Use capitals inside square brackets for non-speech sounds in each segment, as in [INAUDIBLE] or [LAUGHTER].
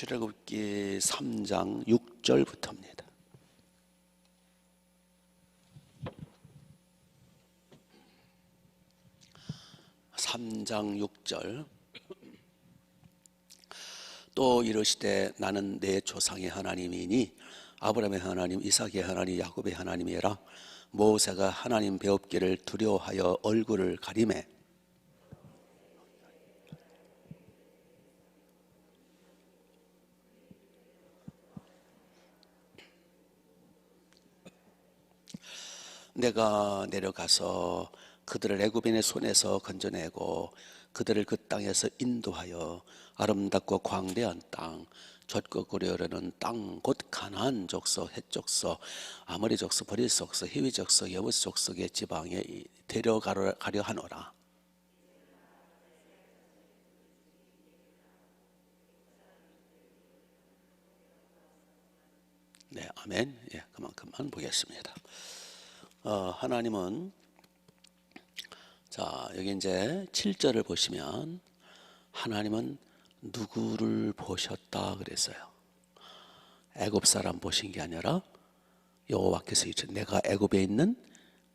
출애굽기 3장 6절부터입니다. 삼장 6절 또 이르시되 나는 내 조상의 하나님이니 아브라함의 하나님 이삭의 하나님 야곱의 하나님이라 모세가 하나님 배웁기를 두려워하여 얼굴을 가리매 내가 내려가서 그들을 애굽인의 손에서 건져내고 그들을 그 땅에서 인도하여 아름답고 광대한 땅 젖고구려는 땅 곧 가나안 족속 헷 족속 아모리 족속 버릴 족속 히위 족속 여부스 족속의 지방에 데려가려 가려 하노라. 네 아멘. 예 그만큼만 보겠습니다 어, 하나님은 자 여기 이제 7절을 보시면 하나님은 누구를 보셨다 그랬어요. 애굽 사람 보신 게 아니라 여호와께서 이제 내가 애굽에 있는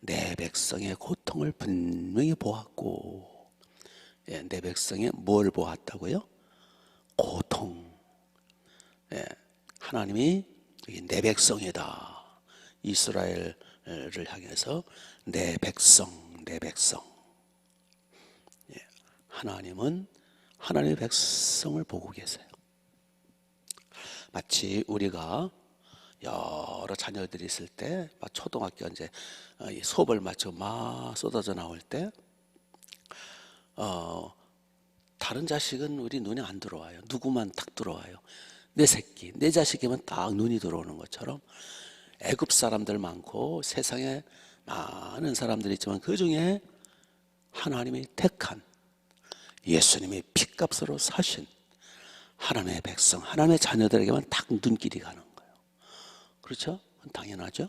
내 백성의 고통을 분명히 보았고 예, 내 백성의 뭘 보았다고요? 고통. 예, 하나님이 내 백성이다. 이스라엘 을 향해서 내 백성, 내 백성. 예, 하나님은 하나님의 백성을 보고 계세요. 마치 우리가 여러 자녀들이 있을 때, 막 초등학교 이제 어, 이 수업을 마치고 막 쏟아져 나올 때, 어, 다른 자식은 우리 눈에 안 들어와요. 누구만 딱 들어와요. 내 새끼, 내 자식이면 딱 눈이 들어오는 것처럼 애굽 사람들 많고 세상에 많은 사람들이 있지만 그 중에 하나님이 택한 예수님이 피값으로 사신 하나님의 백성, 하나님의 자녀들에게만 딱 눈길이 가는 거예요. 그렇죠? 당연하죠?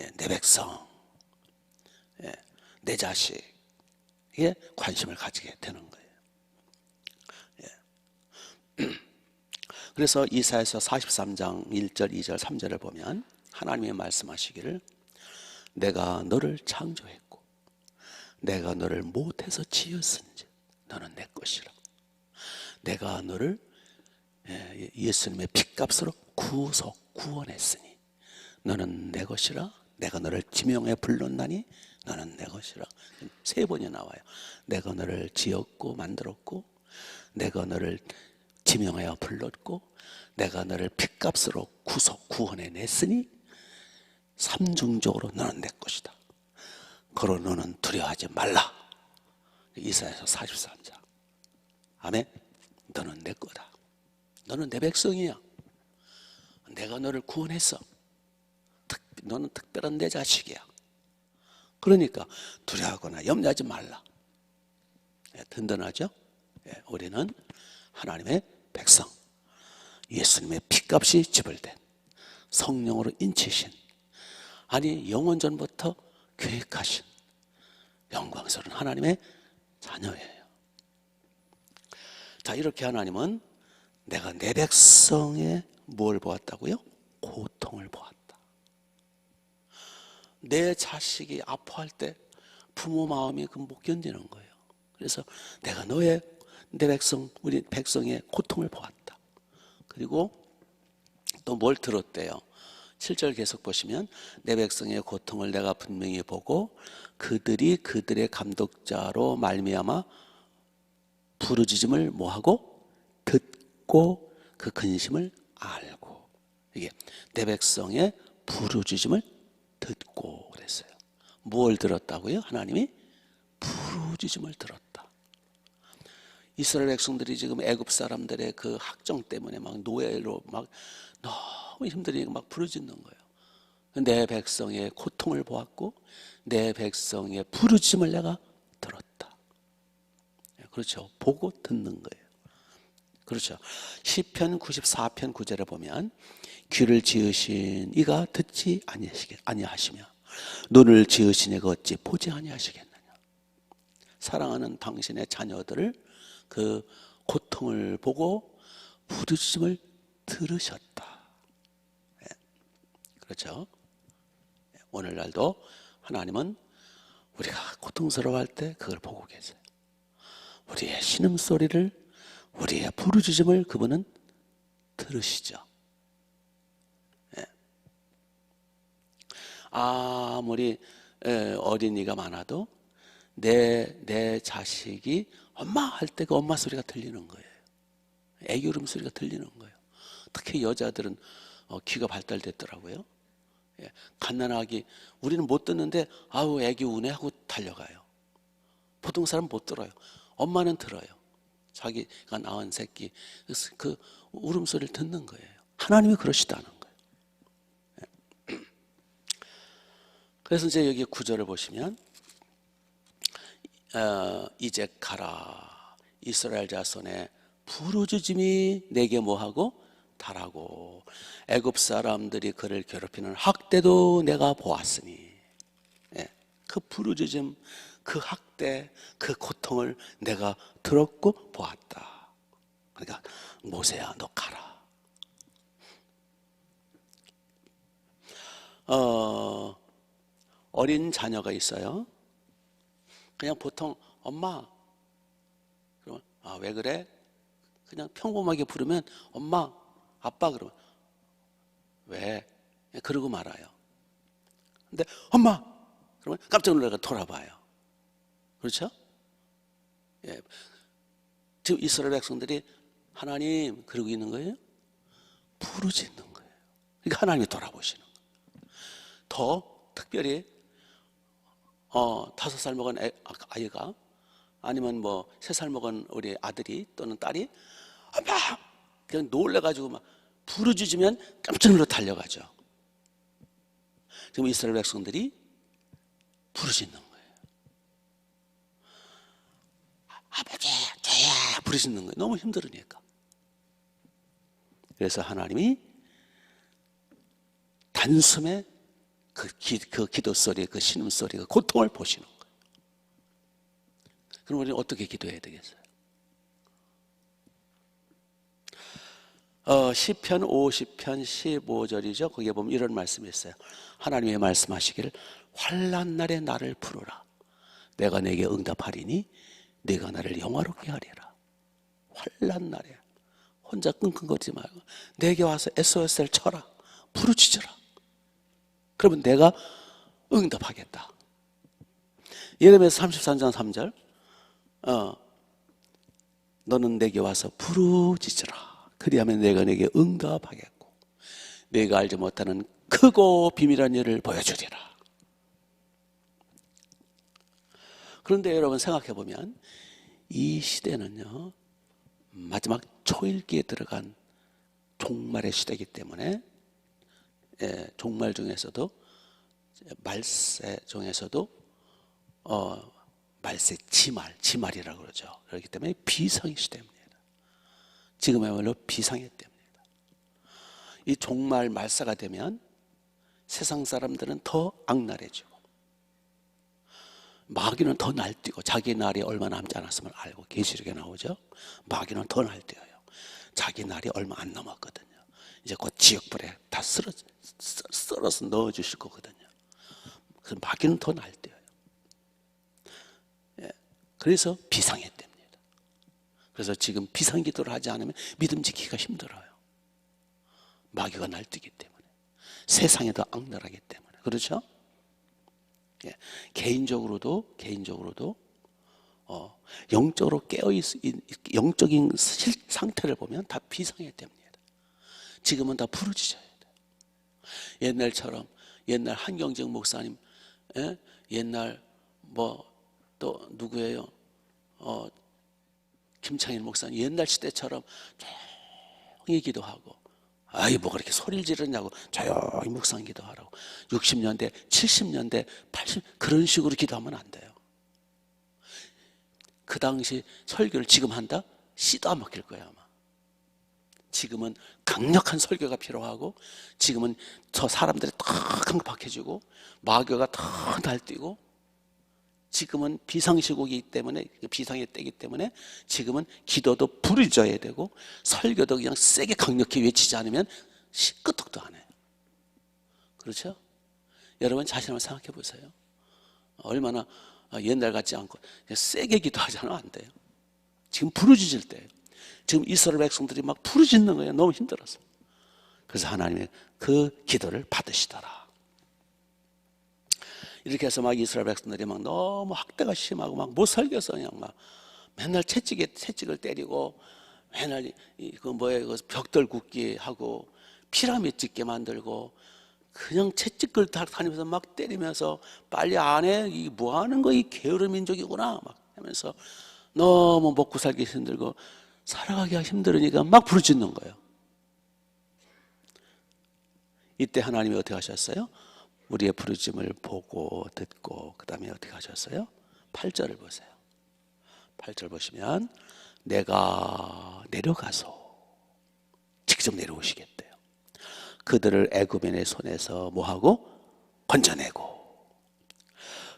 예, 내 백성, 예, 내 자식에 관심을 가지게 되는 거예요. 예. [CLEARS THROAT] 그래서 이사에서 43장 1절, 2절, 3절을 보면 하나님이 말씀하시기를 내가 너를 창조했고 내가 너를 못해서 지었은지 너는 내 것이라. 내가 너를 예, 예수님의 피값으로 구속 구원했으니 너는 내 것이라. 내가 너를 지명해 불렀나니 너는 내 것이라. 세 번이 나와요. 내가 너를 지었고 만들었고 내가 너를 지명하여 불렀고 내가 너를 피값으로 구속 구원해 냈으니 삼중적으로 너는 내 것이다. 그러 너는 두려워하지 말라. 이사야서 43장. 아멘. 너는 내 거다. 너는 내 백성이야. 내가 너를 구원했어. 특, 너는 특별한 내 자식이야. 그러니까 두려워하거나 염려하지 말라. 예, 든든하죠? 예, 우리는 하나님의 백성. 예수님의 피값이 지불된 성령으로 인치신 아니 영원 전부터 계획하신 영광스러운 하나님의 자녀예요. 자, 이렇게 하나님은 내가 내 백성의 뭘 보았다고요? 고통을 보았다. 내 자식이 아파할 때 부모 마음이 그 못 견디는 거예요. 그래서 내가 너의 내 백성, 우리 백성의 고통을 보았다. 그리고 또 뭘 들었대요? 7절 계속 보시면 내 백성의 고통을 내가 분명히 보고 그들이 그들의 감독자로 말미암아 부르짖음을 뭐하고 듣고 그 근심을 알고 이게 내 백성의 부르짖음을 듣고 그랬어요. 뭘 들었다고요? 하나님이 부르짖음을 들었다. 이스라엘 백성들이 지금 애굽 사람들의 그 학정 때문에 막 노예로 막 너무 힘들으니까 막 부르짖는 거예요. 내 백성의 고통을 보았고 내 백성의 부르짖음을 내가 들었다. 그렇죠. 보고 듣는 거예요. 그렇죠. 시편 94편 9절에 보면 귀를 지으신 이가 듣지 아니하시며 눈을 지으신 이가 어찌 보지 아니하시겠느냐. 사랑하는 당신의 자녀들을 그 고통을 보고 부르짖음을 들으셨다. 예. 그렇죠? 예, 오늘날도 하나님은 우리가 고통스러워할 때 그걸 보고 계세요. 우리의 신음소리를 우리의 부르짖음을 그분은 들으시죠. 예. 아무리 에, 어린이가 많아도 내, 내 자식이 엄마 할 때 그 엄마 소리가 들리는 거예요. 애기 울음 소리가 들리는 거예요. 특히 여자들은 어, 귀가 발달됐더라고요. 예, 갓난아기 우리는 못 듣는데 아우 애기 우네 하고 달려가요. 보통 사람 못 들어요. 엄마는 들어요. 자기가 낳은 새끼 그- 그 울음소리를 듣는 거예요. 하나님이 그러시다는 거예요. 예. [CLEARS THROAT] 그래서 이제 여기 구절을 보시면 어, 이제 가라. 이스라엘 자손의 부르짖음이 내게 뭐하고? 달하고. 애굽 사람들이 그를 괴롭히는 학대도 내가 보았으니. 예, 그 부르짖음 그 학대 그 고통을 내가 들었고 보았다. 그러니까 모세야 너 가라. 어, 어린 자녀가 있어요 그냥 보통 엄마 그러면 아 왜 그래? 그냥 평범하게 부르면 엄마 아빠 그러면 왜? 그러고 말아요. 근데 엄마 그러면 깜짝 놀라가 돌아봐요. 그렇죠? 예. 지금 이스라엘 백성들이 하나님 그러고 있는 거예요? 부르짖는 거예요. 그러니까 하나님이 돌아보시는 거예요. 더 특별히 어, 다섯 살 먹은 애, 아, 아이가 아니면 뭐 세 살 먹은 우리 아들이 또는 딸이 엄마 그냥 놀래가지고 막 부르짖으면 깜짝 놀라 달려가죠. 지금 이스라엘 백성들이 부르짖는 거예요. 아버지, 저야 부르짖는 거예요. 너무 힘들으니까. 그래서 하나님이 단숨에 그, 기, 그 기도 소리, 그 신음 소리, 그 고통을 보시는 거예요. 그럼 우리는 어떻게 기도해야 되겠어요? 어, 시편 50편 15절이죠. 거기에 보면 이런 말씀이 있어요. 하나님의 말씀하시기를 환란 날에 나를 부르라. 내가 내게 응답하리니 내가 나를 영화롭게 하리라. 환란 날에 혼자 끙끙거리지 말고 내게 와서 SOS를 쳐라. 부르짖어라. 그러면 내가 응답하겠다. 예레미야서 33장 3절. 어, 너는 내게 와서 부르짖으라. 그리하면 내가 내게 응답하겠고 내가 알지 못하는 크고 비밀한 일을 보여주리라. 그런데 여러분 생각해 보면 이 시대는요 마지막 초일기에 들어간 종말의 시대이기 때문에 예, 종말 중에서도 말세 중에서도 어, 말세 지말 지말이라고 그러죠. 그렇기 때문에 비상의 시대입니다. 지금야말로 비상의 때입니다. 이 종말 말사가 되면 세상 사람들은 더 악랄해지고 마귀는 더 날뛰고 자기 날이 얼마 남지 않았음을 알고 계시록에 나오죠. 마귀는 더 날뛰어요. 자기 날이 얼마 안 남았거든요. 이제 곧 지옥불에 다 썰어, 썰어서 넣어주실 거거든요. 그래서 마귀는 더 날뛰어요. 예, 그래서 비상의 때입니다. 그래서 지금 비상기도를 하지 않으면 믿음 지키기가 힘들어요. 마귀가 날뛰기 때문에 세상에 더 악랄하기 때문에 그렇죠? 예, 개인적으로도 개인적으로도 어, 영적으로 깨어 있 영적인 실, 상태를 보면 다 비상의 때입니다. 지금은 다 부르짖어야 돼. 옛날처럼 옛날 한경정 목사님, 예? 옛날 뭐 또 누구예요? 어, 김창일 목사님 옛날 시대처럼 조용히 기도하고 아이 뭐 그렇게 소리를 지르냐고 조용히 묵상 기도하라고 60년대 70년대 80 그런 식으로 기도하면 안 돼요 그 당시 설교를 지금 한다? 씨도 안 먹힐 거야 아마 지금은 강력한 설교가 필요하고 지금은 저 사람들이 탁 강박해지고 마귀가 탁 날뛰고 지금은 비상시국이기 때문에 그 비상의 때이기 때문에 지금은 기도도 부르져야 되고 설교도 그냥 세게 강력히 외치지 않으면 시- 끄떡도 안 해요. 그렇죠? 여러분 자신 한번 생각해 보세요. 얼마나 옛날 같지 않고 세게 기도하지 않으면 안 돼요. 지금 부르짖을 때예요. 지금 이스라엘 백성들이 막 부르짖는 거예요. 너무 힘들어서. 그래서 하나님의 그 기도를 받으시더라. 이렇게 해서 막 이스라엘 백성들이 막 너무 학대가 심하고 막 못 살겠어 그냥 막 맨날 채찍에 채찍을 때리고 맨날 이- 그 뭐예요 그 벽돌 굽기 하고 피라미드 짓게 만들고 그냥 채찍을 다 다니면서 막 때리면서 빨리 안해 이뭐 하는 거 이 게으른 민족이구나 막 하면서 너무 먹고 살기 힘들고 살아가기가 힘들으니까 막 부르짖는 거예요. 이때 하나님이 어떻게 하셨어요? 우리의 부르짐을 보고 듣고 그 다음에 어떻게 하셨어요? 8절을 보세요. 8절 보시면 내가 내려가서 직접 내려오시겠대요. 그들을 애굽인의 손에서 뭐하고 건져내고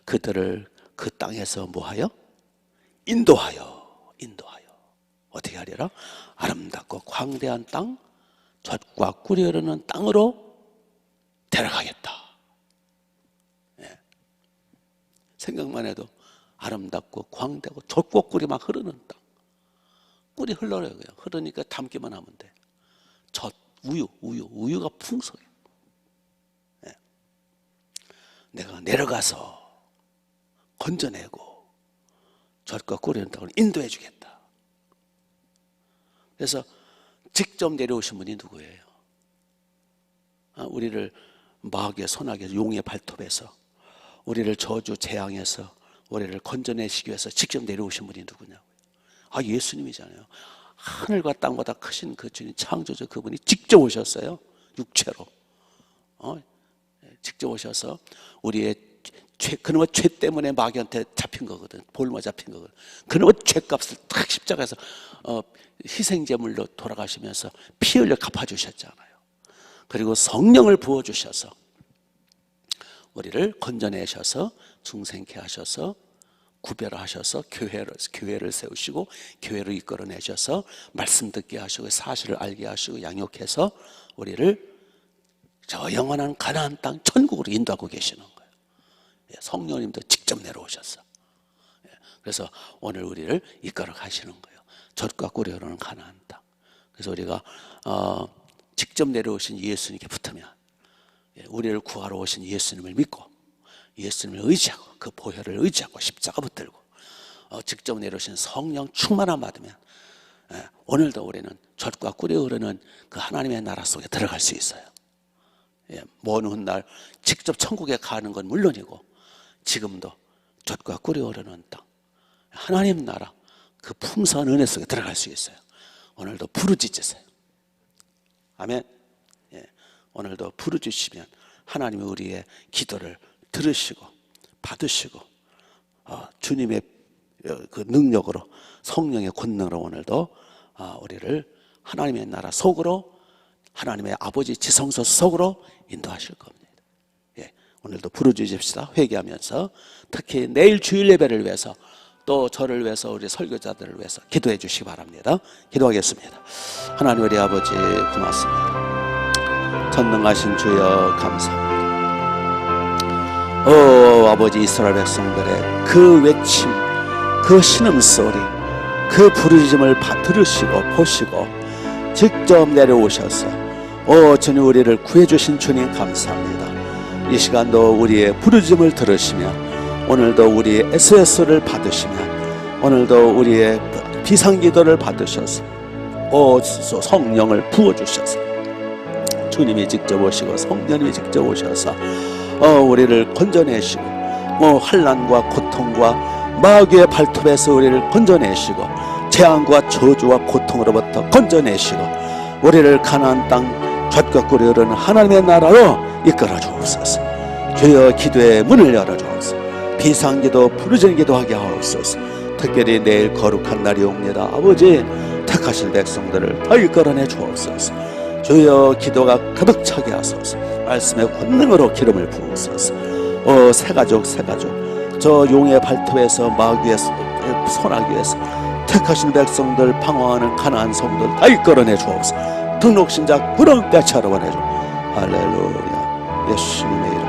그들을 그 땅에서 뭐하여 인도하여 인도하여 어떻게 하리라 아름답고 광대한 땅 젖과 꿀이 흐르는 땅으로 데려가겠다. 예. 생각만 해도 아름답고 광대고 젖과 꿀이 막 흐르는 땅. 꿀이 흘러요 그냥 흐르니까 담기만 하면 돼. 젖 우유 우유 우유가 풍성해. 예. 내가 내려가서 건져내고 젖과 꿀이 흐르는 땅을 인도해 주겠다. 그래서 직접 내려오신 분이 누구예요? 아, 우리를 마귀의 손아귀에서 용의 발톱에서 우리를 저주 재앙에서 우리를 건져내시기 위해서 직접 내려오신 분이 누구냐고요? 아 예수님이잖아요. 하늘과 땅보다 크신 그 주님 창조주 그분이 직접 오셨어요. 육체로. 어? 직접 오셔서 우리의 죄, 그놈의 죄 때문에 마귀한테 잡힌 거거든. 볼마 잡힌 거거든. 그놈의 죄값을 탁 십자가에서 어, 희생제물로 돌아가시면서 피 흘려 갚아주셨잖아요. 그리고 성령을 부어주셔서 우리를 건져내셔서 중생케 하셔서 구별하셔서 교회를, 교회를 세우시고 교회를 이끌어내셔서 말씀 듣게 하시고 사실을 알게 하시고 양육해서 우리를 저 영원한 가나안 땅 천국으로 인도하고 계시는 성령님도 직접 내려오셨어. 예, 그래서 오늘 우리를 이끌어 가시는 거예요. 젖과 꿀이 흐르는 가나안 땅. 그래서 우리가 어, 직접 내려오신 예수님께 붙으면 예, 우리를 구하러 오신 예수님을 믿고 예수님을 의지하고 그 보혈을 의지하고 십자가 붙들고 어, 직접 내려오신 성령 충만함 받으면 예, 오늘도 우리는 젖과 꿀이 흐르는 그 하나님의 나라 속에 들어갈 수 있어요. 예, 먼 훗날 직접 천국에 가는 건 물론이고 지금도 젖과 꿀이 흐르는 땅 하나님 나라 그 풍성한 은혜 속에 들어갈 수 있어요. 오늘도 부르짖으세요. 아멘. 예, 오늘도 부르짖으시면 하나님이 우리의 기도를 들으시고 받으시고 어, 주님의 어, 그 능력으로 성령의 권능으로 오늘도 어, 우리를 하나님의 나라 속으로 하나님의 아버지 지성소 속으로 인도하실 겁니다. 예, 오늘도 부르짖읍시다. 회개하면서 특히 내일 주일 예배를 위해서 또 저를 위해서 우리 설교자들을 위해서 기도해 주시기 바랍니다. 기도하겠습니다. 하나님 우리 아버지 고맙습니다. 전능하신 주여 감사합니다. 오 아버지 이스라엘 백성들의 그 외침, 그 신음소리, 그 부르짖음을 바- 들으시고 보시고 직접 내려오셔서 오 주님 우리를 구해 주신 주님 감사합니다. 이 시간도 우리의 부르짖음을 들으시며 오늘도 우리의 SS를 받으시며 오늘도 우리의 비상기도를 받으셔서 오 성령을 부어주셔서 주님이 직접 오시고 성령님이 직접 오셔서 어, 우리를 건져내시고 뭐 환란과 고통과 마귀의 발톱에서 우리를 건져내시고 재앙과 저주와 고통으로부터 건져내시고 우리를 가나안 땅 젖과 꿀이 흐르는 하나님의 나라로 이끌어 주옵소서. 주여 기도의 문을 열어 주옵소서. 비상기도 부르짖는 기도하게 하옵소서. 특별히 내일 거룩한 날이 옵니다. 아버지 택하실 백성들을 다 이끌어내 주옵소서. 주여 기도가 가득 차게 하소서. 말씀의 권능으로 기름을 부으소서. 어, 새 가족, 새 가족. 저 용의 발톱에서 마귀에서 손아귀에서 택하신 백성들 방황하는 가나안 성들 다 이끌어내 주옵소서 등록 신자 그런 때처럼 보내줘 할렐루야. 예수님의 이름에